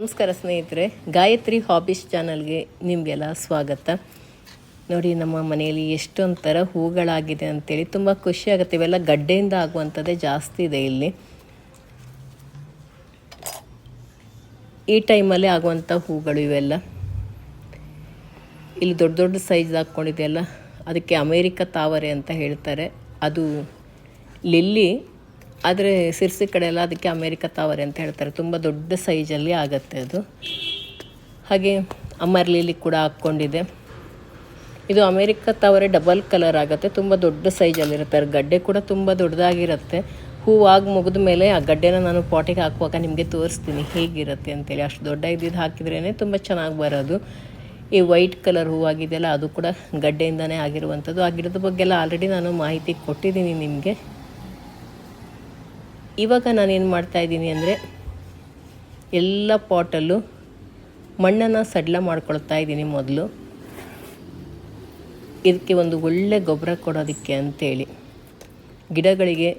ನಮಸ್ಕಾರ ಸ್ನೇಹಿತರೆ, ಗಾಯತ್ರಿ ಹಾಬೀಸ್ ಚಾನಲ್ಗೆ ನಿಮಗೆಲ್ಲ ಸ್ವಾಗತ. ನೋಡಿ, ನಮ್ಮ ಮನೆಯಲ್ಲಿ ಎಷ್ಟೊಂಥರ ಥರ ಹೂಗಳಾಗಿದೆ ಅಂತೇಳಿ ತುಂಬ ಖುಷಿ ಆಗುತ್ತೆ. ಇವೆಲ್ಲ ಗಡ್ಡೆಯಿಂದ ಆಗುವಂಥದ್ದೇ ಜಾಸ್ತಿ ಇದೆ ಇಲ್ಲಿ. ಈ ಟೈಮಲ್ಲೇ ಆಗುವಂಥ ಹೂಗಳು ಇವೆಲ್ಲ. ಇಲ್ಲಿ ದೊಡ್ಡ ದೊಡ್ಡ ಸೈಜ್ ಹಾಕ್ಕೊಂಡಿದೆಯಲ್ಲ ಅದಕ್ಕೆ ಅಮೇರಿಕ ತಾವರೆ ಅಂತ ಹೇಳ್ತಾರೆ. ಅದು ಲಿಲ್ಲಿ ಆದರೆ ಸಿರ್ಸಿ ಕಡೆ ಅದಕ್ಕೆ ಅಮೇರಿಕ ತಾವರೆ ಅಂತ ಹೇಳ್ತಾರೆ. ತುಂಬ ದೊಡ್ಡ ಸೈಜಲ್ಲಿ ಆಗುತ್ತೆ ಅದು. ಹಾಗೆ ಅಮರ್ಲಿಲಿ ಕೂಡ ಹಾಕ್ಕೊಂಡಿದೆ. ಇದು ಅಮೇರಿಕ ತಾವರೆ ಡಬಲ್ ಕಲರ್ ಆಗುತ್ತೆ. ತುಂಬ ದೊಡ್ಡ ಸೈಜಲ್ಲಿರುತ್ತೆ ಅದ್ರ ಗಡ್ಡೆ ಕೂಡ ತುಂಬ ದೊಡ್ಡದಾಗಿರುತ್ತೆ. ಹೂವಾಗಿ ಮುಗಿದ ಮೇಲೆ ಆ ಗಡ್ಡೆನ ನಾನು ಪಾಟಿಗೆ ಹಾಕುವಾಗ ನಿಮಗೆ ತೋರಿಸ್ತೀನಿ ಹೇಗಿರುತ್ತೆ ಅಂತೇಳಿ. ಅಷ್ಟು ದೊಡ್ಡ ಇದ್ದಿದ್ದು ಹಾಕಿದ್ರೇ ತುಂಬ ಚೆನ್ನಾಗಿ ಬರೋದು. ಈ ವೈಟ್ ಕಲರ್ ಹೂವಾಗಿದೆಯಲ್ಲ, ಅದು ಕೂಡ ಗಡ್ಡೆಯಿಂದನೇ ಆಗಿರುವಂಥದ್ದು. ಆ ಗಿಡದ ಬಗ್ಗೆಲ್ಲ ಆಲ್ರೆಡಿ ನಾನು ಮಾಹಿತಿ ಕೊಟ್ಟಿದ್ದೀನಿ ನಿಮಗೆ. ಇವಾಗ ನಾನೇನು ಮಾಡ್ತಾ ಇದ್ದೀನಿ ಅಂದರೆ ಎಲ್ಲ ಪಾಟಲ್ಲೂ ಮಣ್ಣನ್ನು ಸಡ್ಲ ಮಾಡ್ಕೊಳ್ತಾ ಇದ್ದೀನಿ ಮೊದಲು. ಇದಕ್ಕೆ ಒಂದು ಒಳ್ಳೆ ಗೊಬ್ಬರ ಕೊಡೋದಕ್ಕೆ ಅಂತೇಳಿ. ಗಿಡಗಳಿಗೆ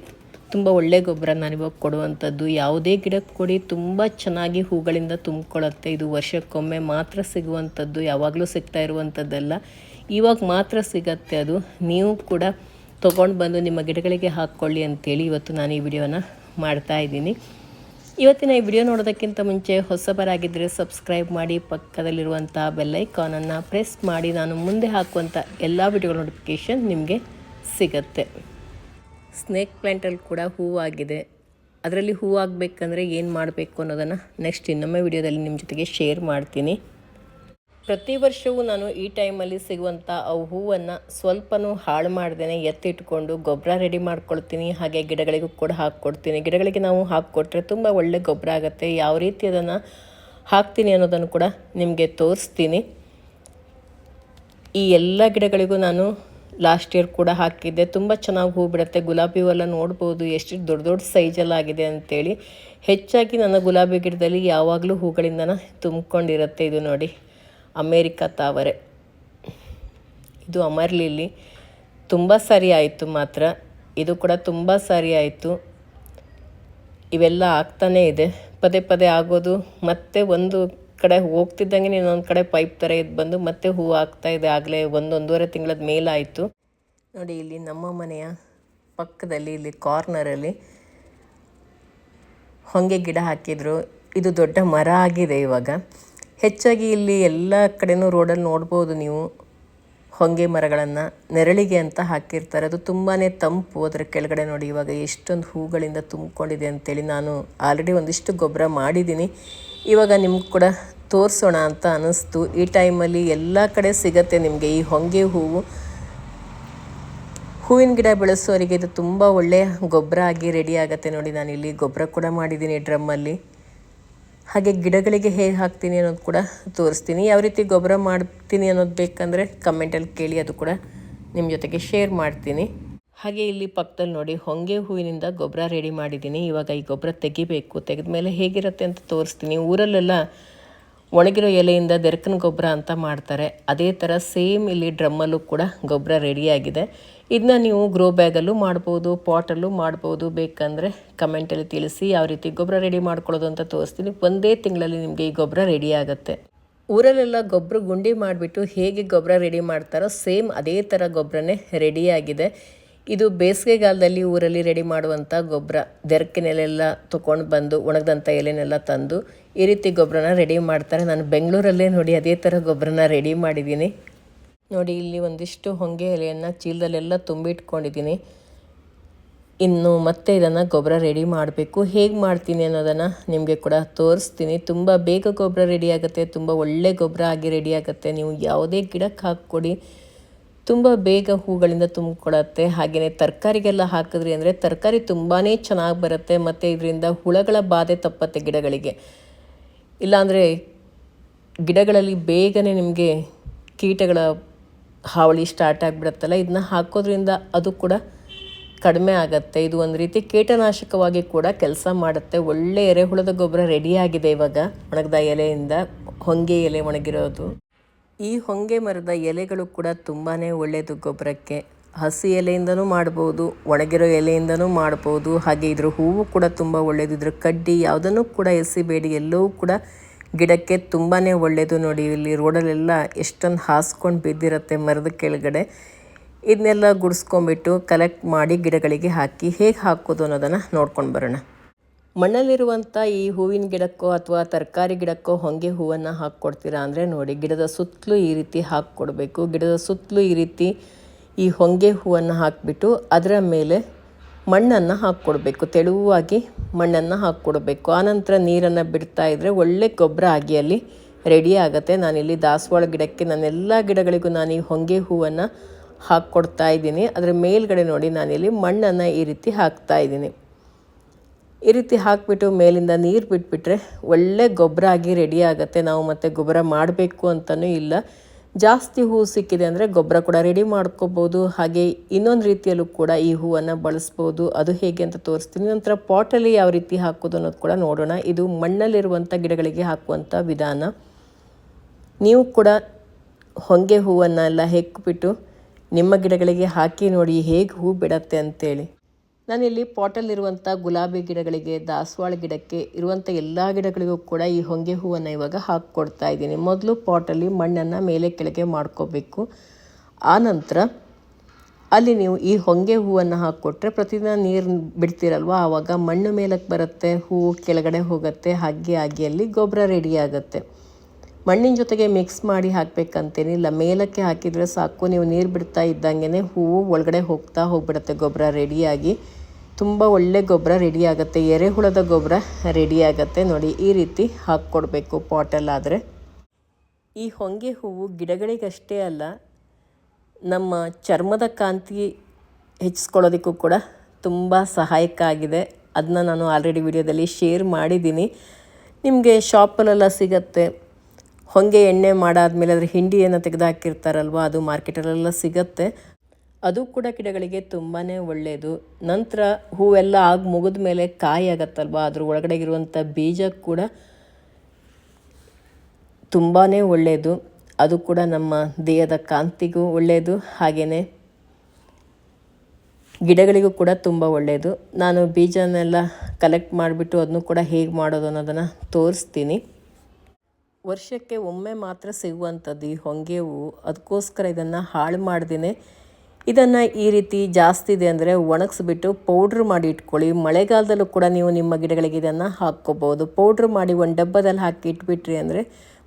ತುಂಬ ಒಳ್ಳೆ ಗೊಬ್ಬರ ನಾನಿವಾಗ ಕೊಡುವಂಥದ್ದು. ಯಾವುದೇ ಗಿಡಕ್ಕೆ ಕೊಡಿ, ತುಂಬ ಚೆನ್ನಾಗಿ ಹೂಗಳಿಂದ ತುಂಬಿಕೊಳ್ಳುತ್ತೆ. ಇದು ವರ್ಷಕ್ಕೊಮ್ಮೆ ಮಾತ್ರ ಸಿಗುವಂಥದ್ದು, ಯಾವಾಗಲೂ ಸಿಗ್ತಾ ಇರುವಂಥದ್ದಲ್ಲ. ಇವಾಗ ಮಾತ್ರ ಸಿಗತ್ತೆ ಅದು. ನೀವು ಕೂಡ ತೊಗೊಂಡು ಬಂದು ನಿಮ್ಮ ಗಿಡಗಳಿಗೆ ಹಾಕ್ಕೊಳ್ಳಿ ಅಂತೇಳಿ ಇವತ್ತು ನಾನು ಈ ವಿಡಿಯೋನ ಮಾಡ್ತಾ ಇದ್ದೀನಿ. ಇವತ್ತಿನ ಈ ವಿಡಿಯೋ ನೋಡೋದಕ್ಕಿಂತ ಮುಂಚೆ ಹೊಸಬರಾಗಿದ್ದರೆ ಸಬ್ಸ್ಕ್ರೈಬ್ ಮಾಡಿ, ಪಕ್ಕದಲ್ಲಿರುವಂಥ ಬೆಲ್ಲೈಕಾನನ್ನು ಪ್ರೆಸ್ ಮಾಡಿ, ನಾನು ಮುಂದೆ ಹಾಕುವಂಥ ಎಲ್ಲ ವಿಡಿಯೋಗಳ ನೋಟಿಫಿಕೇಷನ್ ನಿಮಗೆ ಸಿಗತ್ತೆ. ಸ್ನೇಕ್ ಪ್ಲ್ಯಾಂಟಲ್ಲಿ ಕೂಡ ಹೂವಾಗಿದೆ. ಅದರಲ್ಲಿ ಹೂವಾಗಬೇಕಂದ್ರೆ ಏನು ಮಾಡಬೇಕು ಅನ್ನೋದನ್ನು ನೆಕ್ಸ್ಟ್ ಇನ್ನೊಮ್ಮೆ ವಿಡಿಯೋದಲ್ಲಿ ನಿಮ್ಮ ಜೊತೆಗೆ ಶೇರ್ ಮಾಡ್ತೀನಿ. ಪ್ರತಿ ವರ್ಷವೂ ನಾನು ಈ ಟೈಮಲ್ಲಿ ಸಿಗುವಂಥ ಆ ಹೂವನ್ನು ಸ್ವಲ್ಪನೂ ಹಾಳು ಮಾಡ್ದೇನೆ ಎತ್ತಿಟ್ಕೊಂಡು ಗೊಬ್ಬರ ರೆಡಿ ಮಾಡ್ಕೊಳ್ತೀನಿ. ಹಾಗೆ ಗಿಡಗಳಿಗೂ ಕೂಡ ಹಾಕ್ಕೊಡ್ತೀನಿ. ಗಿಡಗಳಿಗೆ ನಾವು ಹಾಕ್ಕೊಟ್ರೆ ತುಂಬ ಒಳ್ಳೆ ಗೊಬ್ಬರ ಆಗುತ್ತೆ. ಯಾವ ರೀತಿ ಅದನ್ನು ಹಾಕ್ತೀನಿ ಅನ್ನೋದನ್ನು ಕೂಡ ನಿಮಗೆ ತೋರಿಸ್ತೀನಿ. ಈ ಎಲ್ಲ ಗಿಡಗಳಿಗೂ ನಾನು ಲಾಸ್ಟ್ ಇಯರ್ ಕೂಡ ಹಾಕಿದ್ದೆ. ತುಂಬ ಚೆನ್ನಾಗಿ ಹೂ ಬಿಡುತ್ತೆ. ಗುಲಾಬಿ ಹೂವೆಲ್ಲ ನೋಡ್ಬೋದು. ಎಷ್ಟು ದೊಡ್ಡ ದೊಡ್ಡ ಸೈಜಲ್ಲಾಗಿದೆ ಅಂತೇಳಿ. ಹೆಚ್ಚಾಗಿ ನನ್ನ ಗುಲಾಬಿ ಗಿಡದಲ್ಲಿ ಯಾವಾಗಲೂ ಹೂಗಳಿಂದನ ತುಂಬಿಕೊಂಡಿರುತ್ತೆ ಇದು ನೋಡಿ. ಅಮೇರಿಕ ತಾವರೆ. ಇದು ಅಮರ್ಲಿಲಿ. ತುಂಬ ಸರಿ ಆಯಿತು ಮಾತ್ರ. ಇದು ಕೂಡ ತುಂಬ ಸರಿ ಆಯಿತು. ಇವೆಲ್ಲ ಆಗ್ತಾನೇ ಇದೆ. ಪದೇ ಪದೇ ಆಗೋದು. ಮತ್ತೆ ಒಂದು ಕಡೆ ಹೋಗ್ತಿದ್ದಂಗೆ ಇನ್ನೊಂದು ಕಡೆ ಪೈಪ್ ಥರ ಇದು ಬಂದು ಮತ್ತೆ ಹೂವು ಆಗ್ತಾ ಇದೆ. ಆಗಲೇ ಒಂದೊಂದೂವರೆ ತಿಂಗಳದ ಮೇಲಾಯಿತು. ನೋಡಿ ಇಲ್ಲಿ ನಮ್ಮ ಮನೆಯ ಪಕ್ಕದಲ್ಲಿ, ಇಲ್ಲಿ ಕಾರ್ನರಲ್ಲಿ ಹೊಂಗೆ ಗಿಡ ಹಾಕಿದ್ರು. ಇದು ದೊಡ್ಡ ಮರ ಆಗಿದೆ ಇವಾಗ. ಹೆಚ್ಚಾಗಿ ಇಲ್ಲಿ ಎಲ್ಲ ಕಡೆನೂ ರೋಡಲ್ಲಿ ನೋಡ್ಬೋದು ನೀವು. ಹೊಂಗೆ ಮರಗಳನ್ನು ನೆರಳಿಗೆ ಅಂತ ಹಾಕಿರ್ತಾರೆ. ಅದು ತುಂಬಾ ತಂಪು ಅದರ ಕೆಳಗಡೆ ನೋಡಿ. ಇವಾಗ ಎಷ್ಟೊಂದು ಹೂಗಳಿಂದ ತುಂಬಿಕೊಂಡಿದೆ ಅಂತೇಳಿ ನಾನು ಆಲ್ರೆಡಿ ಒಂದಿಷ್ಟು ಗೊಬ್ಬರ ಮಾಡಿದ್ದೀನಿ. ಇವಾಗ ನಿಮ್ಗೆ ಕೂಡ ತೋರಿಸೋಣ ಅಂತ ಅನ್ನಿಸ್ತು ಈ ಟೈಮಲ್ಲಿ ಎಲ್ಲ ಕಡೆ ಸಿಗತ್ತೆ ನಿಮಗೆ ಈ ಹೊಂಗೆ ಹೂವು. ಹೂವಿನ ಗಿಡ ಬೆಳೆಸೋರಿಗೆ ಇದು ತುಂಬ ಒಳ್ಳೆಯ ಗೊಬ್ಬರ ಆಗಿ ರೆಡಿ ಆಗುತ್ತೆ ನೋಡಿ. ನಾನು ಇಲ್ಲಿ ಗೊಬ್ಬರ ಕೂಡ ಮಾಡಿದ್ದೀನಿ ಡ್ರಮ್ಮಲ್ಲಿ. ಹಾಗೆ ಗಿಡಗಳಿಗೆ ಹೇಗೆ ಹಾಕ್ತೀನಿ ಅನ್ನೋದು ಕೂಡ ತೋರಿಸ್ತೀನಿ. ಯಾವ ರೀತಿ ಗೊಬ್ಬರ ಮಾಡ್ತೀನಿ ಅನ್ನೋದು ಬೇಕಂದರೆ ಕಮೆಂಟಲ್ಲಿ ಕೇಳಿ, ಅದು ಕೂಡ ನಿಮ್ಮ ಜೊತೆಗೆ ಶೇರ್ ಮಾಡ್ತೀನಿ. ಹಾಗೆ ಇಲ್ಲಿ ಪಕ್ಕದಲ್ಲಿ ನೋಡಿ, ಹೊಂಗೆ ಹೂವಿನಿಂದ ಗೊಬ್ಬರ ರೆಡಿ ಮಾಡಿದ್ದೀನಿ. ಇವಾಗ ಈ ಗೊಬ್ಬರ ತೆಗಿಬೇಕು. ತೆಗೆದ ಮೇಲೆ ಹೇಗಿರುತ್ತೆ ಅಂತ ತೋರಿಸ್ತೀನಿ. ಊರಲ್ಲೆಲ್ಲ ಒಣಗಿರೋ ಎಲೆಯಿಂದ ದೆರಕನ ಗೊಬ್ಬರ ಅಂತ ಮಾಡ್ತಾರೆ. ಅದೇ ಥರ ಸೇಮ್ ಇಲ್ಲಿ ಡ್ರಮ್ಮಲ್ಲೂ ಕೂಡ ಗೊಬ್ಬರ ರೆಡಿಯಾಗಿದೆ ಇದನ್ನ ನೀವು ಗ್ರೋ ಬ್ಯಾಗಲ್ಲೂ ಮಾಡ್ಬೋದು ಪಾಟಲ್ಲೂ ಮಾಡ್ಬೋದು. ಬೇಕಂದರೆ ಕಮೆಂಟಲ್ಲಿ ತಿಳಿಸಿ ಯಾವ ರೀತಿ ಗೊಬ್ಬರ ರೆಡಿ ಮಾಡ್ಕೊಳ್ಳೋದು ಅಂತ ತೋರಿಸ್ತೀನಿ. ಒಂದೇ ತಿಂಗಳಲ್ಲಿ ನಿಮಗೆ ಈ ಗೊಬ್ಬರ ರೆಡಿ ಆಗುತ್ತೆ. ಊರಲ್ಲೆಲ್ಲ ಗೊಬ್ಬರ ಗುಂಡಿ ಮಾಡಿಬಿಟ್ಟು ಹೇಗೆ ಗೊಬ್ಬರ ರೆಡಿ ಮಾಡ್ತಾರೋ ಸೇಮ್ ಅದೇ ಥರ ಗೊಬ್ಬರನೇ ರೆಡಿಯಾಗಿದೆ ಇದು ಬೇಸಿಗೆಗಾಲದಲ್ಲಿ ಊರಲ್ಲಿ ರೆಡಿ ಮಾಡುವಂಥ ಗೊಬ್ಬರ. ದೆರಕಿನೆಲೆಲ್ಲ ತೊಗೊಂಡು ಬಂದು ಒಣಗದಂಥ ಎಲೆನೆಲ್ಲ ತಂದು ಈ ರೀತಿ ಗೊಬ್ಬರನ ರೆಡಿ ಮಾಡ್ತಾರೆ. ನಾನು ಬೆಂಗಳೂರಲ್ಲೇ ನೋಡಿ ಅದೇ ಥರ ಗೊಬ್ಬರನ ರೆಡಿ ಮಾಡಿದ್ದೀನಿ. ನೋಡಿ, ಇಲ್ಲಿ ಒಂದಿಷ್ಟು ಹೊಂಗೆ ಎಲೆಯನ್ನು ಚೀಲದಲ್ಲೆಲ್ಲ ತುಂಬಿಟ್ಕೊಂಡಿದ್ದೀನಿ. ಇನ್ನು ಮತ್ತೆ ಇದನ್ನು ಗೊಬ್ಬರ ರೆಡಿ ಮಾಡಬೇಕು. ಹೇಗೆ ಮಾಡ್ತೀನಿ ಅನ್ನೋದನ್ನು ನಿಮಗೆ ಕೂಡ ತೋರಿಸ್ತೀನಿ. ತುಂಬ ಬೇಗ ಗೊಬ್ಬರ ರೆಡಿ ಆಗುತ್ತೆ, ತುಂಬ ಒಳ್ಳೆ ಗೊಬ್ಬರ ಆಗಿ ರೆಡಿ ಆಗುತ್ತೆ. ನೀವು ಯಾವುದೇ ಗಿಡಕ್ಕೆ ಹಾಕ್ಕೊಡಿ. ತುಂಬ ಬೇಗ ಹೂಗಳಿಂದ ತುಂಬಿಕೊಳ್ಳುತ್ತೆ ಹಾಗೆಯೇ ತರಕಾರಿಗೆಲ್ಲ ಹಾಕಿದ್ರಿ ಅಂದರೆ ತರಕಾರಿ ತುಂಬಾ ಚೆನ್ನಾಗಿ ಬರುತ್ತೆ ಮತ್ತು ಇದರಿಂದ ಹುಳಗಳ ಬಾಧೆ ತಪ್ಪತ್ತೆ ಗಿಡಗಳಿಗೆ. ಇಲ್ಲಾಂದರೆ ಗಿಡಗಳಲ್ಲಿ ಬೇಗನೆ ನಿಮಗೆ ಕೀಟಗಳ ಹಾವಳಿ ಸ್ಟಾರ್ಟ್ ಆಗಿಬಿಡುತ್ತಲ್ಲ. ಇದನ್ನ ಹಾಕೋದ್ರಿಂದ ಅದು ಕೂಡ ಕಡಿಮೆ ಆಗುತ್ತೆ. ಇದು ಒಂದು ರೀತಿ ಕೀಟನಾಶಕವಾಗಿ ಕೂಡ ಕೆಲಸ ಮಾಡುತ್ತೆ. ಒಳ್ಳೆ ಎರೆಹುಳದ ಗೊಬ್ಬರ ರೆಡಿಯಾಗಿದೆ ಇವಾಗ ಒಣಗದ ಎಲೆಯಿಂದ. ಹೊಂಗೆ ಎಲೆ ಒಣಗಿರೋದು. ಈ ಹೊಂಗೆ ಮರದ ಎಲೆಗಳು ಕೂಡ ತುಂಬಾ ಒಳ್ಳೆಯದು ಗೊಬ್ಬರಕ್ಕೆ. ಹಸಿ ಎಲೆಯಿಂದನೂ ಮಾಡ್ಬೋದು, ಒಣಗಿರೋ ಎಲೆಯಿಂದನೂ ಮಾಡ್ಬೋದು, ಹಾಗೆ ಇದ್ರ ಹೂವು ಕೂಡ ತುಂಬ ಒಳ್ಳೆಯದು. ಇದ್ರ ಕಡ್ಡಿ ಯಾವುದನ್ನು ಕೂಡ ಎಸಿಬೇಡಿ, ಎಲ್ಲವೂ ಕೂಡ ಗಿಡಕ್ಕೆ ತುಂಬಾ ಒಳ್ಳೆಯದು ನೋಡಿ. ಇಲ್ಲಿ ರೋಡಲ್ಲೆಲ್ಲ ಎಷ್ಟೊಂದು ಹಾಸ್ಕೊಂಡು ಬಿದ್ದಿರುತ್ತೆ ಮರದ ಕೆಳಗಡೆ. ಇದನ್ನೆಲ್ಲ ಗುಡಿಸ್ಕೊಂಬಿಟ್ಟು ಕಲೆಕ್ಟ್ ಮಾಡಿ ಗಿಡಗಳಿಗೆ ಹಾಕಿ ಹೇಗೆ ಹಾಕೋದು ಅನ್ನೋದನ್ನು ನೋಡ್ಕೊಂಡು ಬರೋಣ. ಮಣ್ಣಲ್ಲಿರುವಂಥ ಈ ಹೂವಿನ ಗಿಡಕ್ಕೋ ಅಥವಾ ತರಕಾರಿ ಗಿಡಕ್ಕೋ ಹೊಂಗೆ ಹೂವನ್ನು ಹಾಕ್ಕೊಡ್ತೀರಾ ಅಂದರೆ ನೋಡಿ, ಗಿಡದ ಸುತ್ತಲೂ ಈ ರೀತಿ ಹಾಕ್ಕೊಡ್ಬೇಕು. ಗಿಡದ ಸುತ್ತಲೂ ಈ ರೀತಿ ಈ ಹೊಂಗೆ ಹೂವನ್ನು ಹಾಕಿಬಿಟ್ಟು ಅದರ ಮೇಲೆ ಮಣ್ಣನ್ನು ಹಾಕ್ಕೊಡ್ಬೇಕು. ತೆಳುವಾಗಿ ಮಣ್ಣನ್ನು ಹಾಕ್ಕೊಡ್ಬೇಕು. ಆನಂತರ ನೀರನ್ನು ಬಿಡ್ತಾ ಇದ್ದರೆ ಒಳ್ಳೆ ಗೊಬ್ಬರ ಆಗಿ ಅಲ್ಲಿ ರೆಡಿ ಆಗುತ್ತೆ. ನಾನಿಲ್ಲಿ ದಾಸವಾಳ ಗಿಡಕ್ಕೆ ನನ್ನೆಲ್ಲ ಗಿಡಗಳಿಗೂ ನಾನು ಈ ಹೊಂಗೆ ಹೂವನ್ನು ಹಾಕ್ಕೊಡ್ತಾ ಇದ್ದೀನಿ. ಅದರ ಮೇಲ್ಗಡೆ ನೋಡಿ, ನಾನಿಲ್ಲಿ ಮಣ್ಣನ್ನು ಈ ರೀತಿ ಹಾಕ್ತಾ ಇದ್ದೀನಿ. ಈ ರೀತಿ ಹಾಕಿಬಿಟ್ಟು ಮೇಲಿಂದ ನೀರು ಬಿಟ್ಬಿಟ್ರೆ ಒಳ್ಳೆ ಗೊಬ್ಬರ ಆಗಿ ರೆಡಿ ಆಗುತ್ತೆ. ನಾವು ಮತ್ತೆ ಗೊಬ್ಬರ ಮಾಡಬೇಕು ಅಂತಲೂ ಇಲ್ಲ. ಜಾಸ್ತಿ ಹೂವು ಸಿಕ್ಕಿದೆ ಅಂದರೆ ಗೊಬ್ಬರ ಕೂಡ ರೆಡಿ ಮಾಡ್ಕೋಬೋದು. ಹಾಗೆ ಇನ್ನೊಂದು ರೀತಿಯಲ್ಲೂ ಕೂಡ ಈ ಹೂವನ್ನು ಬಳಸ್ಬೋದು. ಅದು ಹೇಗೆ ಅಂತ ತೋರಿಸ್ತೀನಿ. ನಂತರ ಪಾಟಲ್ಲಿ ಯಾವ ರೀತಿ ಹಾಕೋದು ಅನ್ನೋದು ಕೂಡ ನೋಡೋಣ. ಇದು ಮಣ್ಣಲ್ಲಿರುವಂಥ ಗಿಡಗಳಿಗೆ ಹಾಕುವಂಥ ವಿಧಾನ. ನೀವು ಕೂಡ ಹೊಂಗೆ ಹೂವನ್ನೆಲ್ಲ ಹೆಕ್ಬಿಟ್ಟು ನಿಮ್ಮ ಗಿಡಗಳಿಗೆ ಹಾಕಿ ನೋಡಿ ಹೇಗೆ ಹೂ ಬಿಡತ್ತೆ ಅಂತೇಳಿ. ನಾನಿಲ್ಲಿ ಪಾಟಲ್ಲಿರುವಂಥ ಗುಲಾಬಿ ಗಿಡಗಳಿಗೆ, ದಾಸವಾಳ ಗಿಡಕ್ಕೆ ಇರುವಂಥ ಎಲ್ಲ ಗಿಡಗಳಿಗೂ ಕೂಡ ಈ ಹೊಂಗೆ ಹೂವನ್ನು ಇವಾಗ ಹಾಕ್ಕೊಡ್ತಾ ಇದ್ದೀನಿ. ಮೊದಲು ಪಾಟಲ್ಲಿ ಮಣ್ಣನ್ನು ಮೇಲೆ ಕೆಳಗೆ ಮಾಡ್ಕೋಬೇಕು. ಆನಂತರ ನಂತರ ಅಲ್ಲಿ ನೀವು ಈ ಹೊಂಗೆ ಹೂವನ್ನು ಹಾಕ್ಕೊಟ್ರೆ ಪ್ರತಿದಿನ ನೀರು ಬಿಡ್ತೀರಲ್ವ? ಆವಾಗ ಮಣ್ಣು ಮೇಲಕ್ಕೆ ಬರುತ್ತೆ ಹೂವು ಕೆಳಗಡೆ ಹೋಗುತ್ತೆ ಹಾಗೆ ಆಗಿ ಅಲ್ಲಿ ಗೊಬ್ಬರ ರೆಡಿ ಆಗುತ್ತೆ. ಮಣ್ಣಿನ ಜೊತೆಗೆ ಮಿಕ್ಸ್ ಮಾಡಿ ಹಾಕಬೇಕಂತೇನಿಲ್ಲ. ಮೇಲಕ್ಕೆ ಹಾಕಿದರೆ ಸಾಕು, ನೀವು ನೀರು ಬಿಡ್ತಾ ಇದ್ದಂಗೆ ಹೂವು ಒಳಗಡೆ ಹೋಗ್ತಾ ಹೋಗ್ಬಿಡುತ್ತೆ ಗೊಬ್ಬರ ರೆಡಿಯಾಗಿ ತುಂಬ ಒಳ್ಳೆ ಗೊಬ್ಬರ ರೆಡಿ ಆಗುತ್ತೆ. ಎರೆಹುಳದ ಗೊಬ್ಬರ ರೆಡಿ ಆಗುತ್ತೆ. ನೋಡಿ, ಈ ರೀತಿ ಹಾಕ್ಕೊಡ್ಬೇಕು ಪಾಟಲ್ಲಾದರೆ ಈ ಹೊಂಗೆ ಹೂವು ಗಿಡಗಳಿಗಷ್ಟೇ ಅಲ್ಲ, ನಮ್ಮ ಚರ್ಮದ ಕಾಂತಿ ಹೆಚ್ಚಿಸ್ಕೊಳ್ಳೋದಕ್ಕೂ ಕೂಡ ತುಂಬ ಸಹಾಯಕ ಆಗಿದೆ. ಅದನ್ನ ನಾನು ಆಲ್ರೆಡಿ ವಿಡಿಯೋದಲ್ಲಿ ಶೇರ್ ಮಾಡಿದ್ದೀನಿ. ನಿಮಗೆ ಶಾಪಲ್ಲೆಲ್ಲ ಸಿಗತ್ತೆ. ಹೊಂಗೆ ಎಣ್ಣೆ ಮಾಡಾದ್ಮೇಲೆ ಅದ್ರ ಹಿಂಡಿಯನ್ನು ತೆಗೆದು ಹಾಕಿರ್ತಾರಲ್ವ, ಅದು ಮಾರ್ಕೆಟಲ್ಲೆಲ್ಲ ಸಿಗತ್ತೆ. ಅದು ಕೂಡ ಗಿಡಗಳಿಗೆ ತುಂಬಾ ಒಳ್ಳೆಯದು ನಂತರ ಹೂವೆಲ್ಲ ಆಗಿ ಮುಗಿದ ಮೇಲೆ ಕಾಯಿ ಆಗತ್ತಲ್ವ? ಅದ್ರ ಒಳಗಡೆ ಇರುವಂಥ ಬೀಜ ಕೂಡ ತುಂಬಾ ಒಳ್ಳೆಯದು ಅದು ಕೂಡ ನಮ್ಮ ದೇಹದ ಕಾಂತಿಗೂ ಒಳ್ಳೆಯದು ಹಾಗೆಯೇ ಗಿಡಗಳಿಗೂ ಕೂಡ ತುಂಬ ಒಳ್ಳೆಯದು ನಾನು ಬೀಜನೆಲ್ಲ ಕಲೆಕ್ಟ್ ಮಾಡಿಬಿಟ್ಟು ಅದನ್ನು ಕೂಡ ಹೇಗೆ ಮಾಡೋದು ಅನ್ನೋದನ್ನು ತೋರಿಸ್ತೀನಿ. ವರ್ಷಕ್ಕೆ ಒಮ್ಮೆ ಮಾತ್ರ ಸಿಗುವಂಥದ್ದು ಈ ಹೊಂಗೆ ಹೂವು. ಅದಕ್ಕೋಸ್ಕರ ಇದನ್ನು ಹಾಳು ಮಾಡ್ದೇ ಇದನ್ನು ಈ ರೀತಿ ಜಾಸ್ತಿ ಇದೆ ಅಂದರೆ ಒಣಗಿಸ್ಬಿಟ್ಟು ಪೌಡ್ರ್ ಮಾಡಿ ಇಟ್ಕೊಳ್ಳಿ. ಮಳೆಗಾಲದಲ್ಲೂ ಕೂಡ ನೀವು ನಿಮ್ಮ ಗಿಡಗಳಿಗೆ ಇದನ್ನು ಹಾಕ್ಕೋಬೋದು. ಪೌಡ್ರ್ ಮಾಡಿ ಒಂದು ಡಬ್ಬದಲ್ಲಿ ಹಾಕಿ ಇಟ್ಬಿಟ್ರಿ ಅಂದರೆ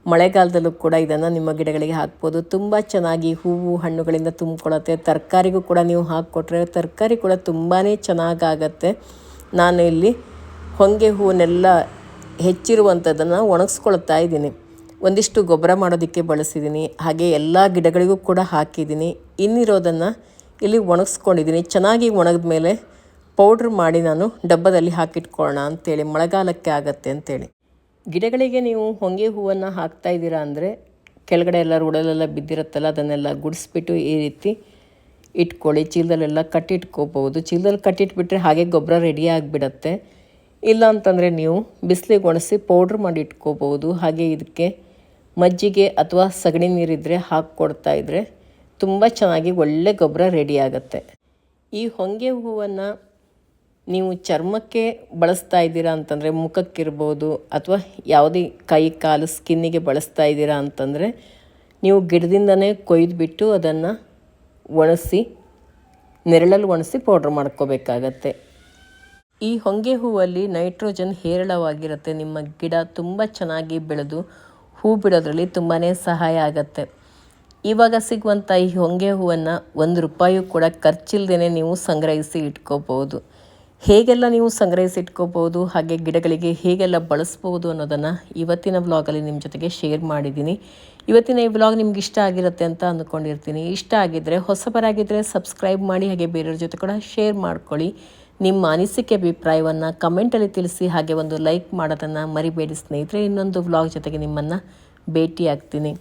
ಮಳೆಗಾಲದಲ್ಲೂ ಕೂಡ ಇದನ್ನು ನಿಮ್ಮ ಗಿಡಗಳಿಗೆ ಹಾಕ್ಬೋದು. ತುಂಬ ಚೆನ್ನಾಗಿ ಹೂವು ಹಣ್ಣುಗಳಿಂದ ತುಂಬಿಕೊಳ್ಳುತ್ತೆ. ತರಕಾರಿಗೂ ಕೂಡ ನೀವು ಹಾಕ್ಕೊಟ್ರೆ ತರಕಾರಿ ಕೂಡ ತುಂಬಾ ಚೆನ್ನಾಗಾಗತ್ತೆ. ನಾನು ಇಲ್ಲಿ ಹೊಂಗೆ ಹೂವನ್ನೆಲ್ಲ ಹೆಚ್ಚಿರುವಂಥದ್ದನ್ನು ಒಣಗಿಸ್ಕೊಳ್ತಾ ಇದ್ದೀನಿ. ಒಂದಿಷ್ಟು ಗೊಬ್ಬರ ಮಾಡೋದಕ್ಕೆ ಬಳಸಿದ್ದೀನಿ. ಹಾಗೆ ಎಲ್ಲ ಗಿಡಗಳಿಗೂ ಕೂಡ ಹಾಕಿದ್ದೀನಿ. ಇನ್ನಿರೋದನ್ನು ಇಲ್ಲಿ ಒಣಗಿಸ್ಕೊಂಡಿದ್ದೀನಿ. ಚೆನ್ನಾಗಿ ಒಣಗಿದ ಮೇಲೆ ಪೌಡ್ರ್ ಮಾಡಿ ನಾನು ಡಬ್ಬದಲ್ಲಿ ಹಾಕಿಟ್ಕೊಳ್ಳೋಣ ಅಂಥೇಳಿ ಮಳೆಗಾಲಕ್ಕೆ ಆಗತ್ತೆ ಅಂತೇಳಿ. ಗಿಡಗಳಿಗೆ ನೀವು ಹೊಂಗೆ ಹೂವನ್ನು ಹಾಕ್ತಾ ಇದ್ದೀರಾ ಅಂದರೆ ಕೆಳಗಡೆ ಎಲ್ಲ ರೋಡಲ್ಲೆಲ್ಲ ಬಿದ್ದಿರುತ್ತಲ್ಲ, ಅದನ್ನೆಲ್ಲ ಗುಡಿಸ್ಬಿಟ್ಟು ಈ ರೀತಿ ಇಟ್ಕೊಳ್ಳಿ. ಚೀಲದಲ್ಲೆಲ್ಲ ಕಟ್ಟಿಟ್ಕೋಬೋದು ಚೀಲದಲ್ಲಿ ಕಟ್ಟಿಟ್ಬಿಟ್ರೆ ಹಾಗೆ ಗೊಬ್ಬರ ರೆಡಿ ಆಗಿಬಿಡತ್ತೆ. ಇಲ್ಲ ಅಂತಂದರೆ ನೀವು ಬಿಸಿಲಿಗೆ ಒಣಸಿ ಪೌಡ್ರ್ ಮಾಡಿ ಇಟ್ಕೋಬೋದು ಹಾಗೆ ಇದಕ್ಕೆ ಮಜ್ಜಿಗೆ ಅಥವಾ ಸಗಣಿ ನೀರಿದ್ದರೆ ಹಾಕ್ಕೊಡ್ತಾ ಇದ್ದರೆ ತುಂಬ ಚೆನ್ನಾಗಿ ಒಳ್ಳೆ ಗೊಬ್ಬರ ರೆಡಿ ಆಗುತ್ತೆ. ಈ ಹೊಂಗೆ ಹೂವನ್ನು ನೀವು ಚರ್ಮಕ್ಕೆ ಬಳಸ್ತಾ ಇದ್ದೀರಾ ಅಂತಂದರೆ ಮುಖಕ್ಕಿರ್ಬೋದು ಅಥವಾ ಯಾವುದೇ ಕೈ, ಕಾಲು, ಸ್ಕಿನ್ನಿಗೆ ಬಳಸ್ತಾ ಇದ್ದೀರಾ ಅಂತಂದರೆ ನೀವು ಗಿಡದಿಂದನೇ ಕೊಯ್ದುಬಿಟ್ಟು ಅದನ್ನು ಒಣಸಿ, ನೆರಳಲ್ಲಿ ಒಣಸಿ ಪೌಡ್ರ್ ಮಾಡ್ಕೋಬೇಕಾಗತ್ತೆ. ಈ ಹೊಂಗೆ ಹೂವಲ್ಲಿ ನೈಟ್ರೋಜನ್ ಹೇರಳವಾಗಿರುತ್ತೆ. ನಿಮ್ಮ ಗಿಡ ತುಂಬ ಚೆನ್ನಾಗಿ ಬೆಳೆದು ಹೂ ಬಿಡೋದ್ರಲ್ಲಿ ತುಂಬಾ ಸಹಾಯ ಆಗುತ್ತೆ. ಇವಾಗ ಸಿಗುವಂಥ ಈ ಹೊಂಗೆ ಹೂವನ್ನು ಒಂದು ರೂಪಾಯಿಯೂ ಕೂಡ ಖರ್ಚಿಲ್ಲದೇ ನೀವು ಸಂಗ್ರಹಿಸಿ ಇಟ್ಕೋಬೋದು ಹೇಗೆಲ್ಲ ನೀವು ಸಂಗ್ರಹಿಸಿ ಇಟ್ಕೋಬೋದು ಹಾಗೆ ಗಿಡಗಳಿಗೆ ಹೇಗೆಲ್ಲ ಬಳಸ್ಬೋದು ಅನ್ನೋದನ್ನು ಇವತ್ತಿನ ವ್ಲಾಗಲ್ಲಿ ನಿಮ್ಮ ಜೊತೆಗೆ ಶೇರ್ ಮಾಡಿದ್ದೀನಿ. ಇವತ್ತಿನ ಈ ವ್ಲಾಗ್ ನಿಮ್ಗೆ ಇಷ್ಟ ಆಗಿರುತ್ತೆ ಅಂತ ಅಂದ್ಕೊಂಡಿರ್ತೀನಿ ಇಷ್ಟ ಆಗಿದ್ದರೆ ಹೊಸಬರಾಗಿದ್ದರೆ ಸಬ್ಸ್ಕ್ರೈಬ್ ಮಾಡಿ, ಹಾಗೆ ಬೇರೆಯವ್ರ ಜೊತೆ ಕೂಡ ಶೇರ್ ಮಾಡ್ಕೊಳ್ಳಿ. ನಿಮ್ಮ ಅನಿಸಿಕೆ ಅಭಿಪ್ರಾಯವನ್ನು ಕಮೆಂಟಲ್ಲಿ ತಿಳಿಸಿ, ಹಾಗೆ ಒಂದು ಲೈಕ್ ಮಾಡೋದನ್ನು ಮರಿಬೇಡಿ ಸ್ನೇಹಿತರೆ. ಇನ್ನೊಂದು ವ್ಲಾಗ್ ಜೊತೆಗೆ ನಿಮ್ಮನ್ನು ಭೇಟಿ ಆಗ್ತೀನಿ